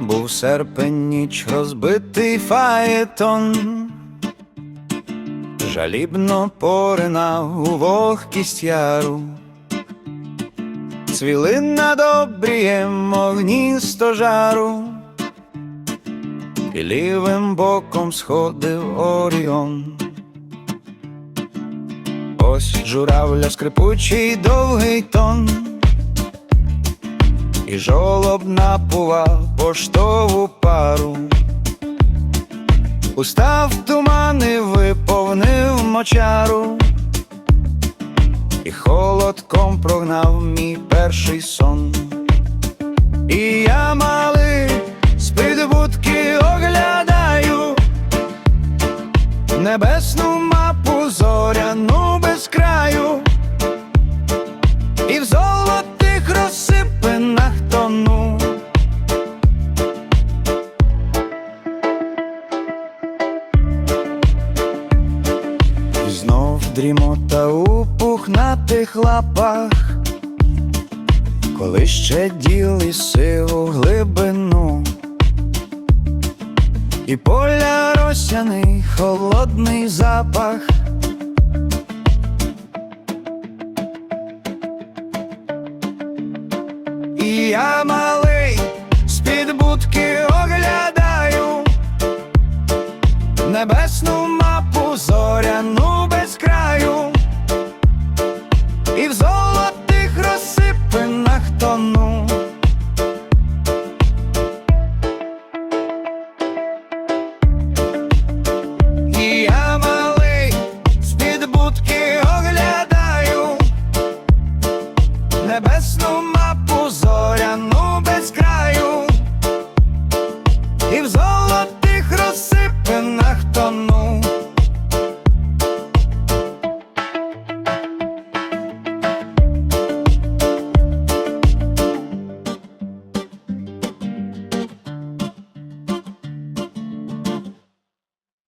Був серпень ніч розбитий фаєтон, жалібно поринав у вогкість яру, цвіли над обрієм огні стожару, і лівим боком сходив Оріон. Ось журавля скрипучий довгий тон, і жолоб напував поштову пару. Устав тумани виповнив мочару, і холодком прогнав мій перший сон. І я малий з-під будки оглядаю небесну мапу зоряну без краю, і в золотих розсипинах дрімота у пухнатих лапах, коли ще діли силу глибину. І поля росяний холодний запах. І я малий з-під будки оглядаю небесну небесну мапу зоряну без краю. І в золото